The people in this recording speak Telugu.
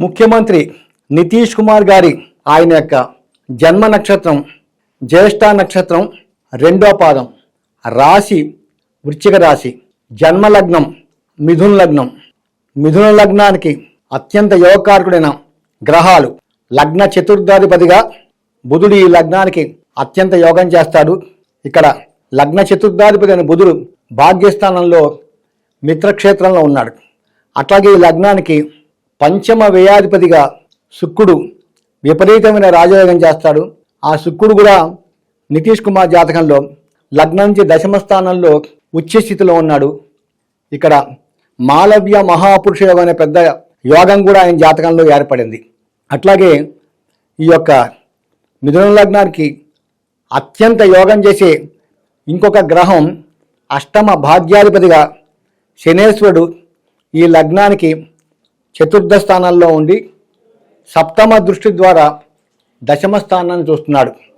ముఖ్యమంత్రి నితీష్ కుమార్ గారి ఆయన యొక్క జన్మ నక్షత్రం జ్యేష్ఠ నక్షత్రం రెండో పాదం రాశి వృశ్చిక రాశి జన్మ లగ్నం మిథున లగ్నం. మిథున లగ్నానికి అత్యంత యోగకారకుడైన గ్రహాలు లగ్న చతుర్థాధిపతిగా బుధుడు ఈ లగ్నానికి అత్యంత యోగం చేస్తాడు. ఇక్కడ లగ్న చతుర్థాధిపతి అయిన బుధుడు భాగ్యస్థానంలో మిత్రక్షేత్రంలో ఉన్నాడు. అట్లాగే ఈ లగ్నానికి పంచమ వ్యయాధిపతిగా శుక్రుడు విపరీతమైన రాజయోగం చేస్తాడు. ఆ శుక్రుడు కూడా నితీష్ కుమార్ జాతకంలో లగ్నం నుంచి దశమ స్థానంలో ఉచ్చస్థితిలో ఉన్నాడు. ఇక్కడ మాలవ్య మహాపురుష యోగం అనే పెద్ద యోగం కూడా ఆయన జాతకంలో ఏర్పడింది. అట్లాగే ఈ యొక్క మిథున లగ్నానికి అత్యంత యోగం చేసే ఇంకొక గ్రహం అష్టమ భాగ్యాధిపతిగా శనేశ్వరుడు ఈ లగ్నానికి చతుర్థ స్థానంలో ఉండి సప్తమ దృష్టి ద్వారా దశమ స్థానాన్ని చూస్తున్నాడు.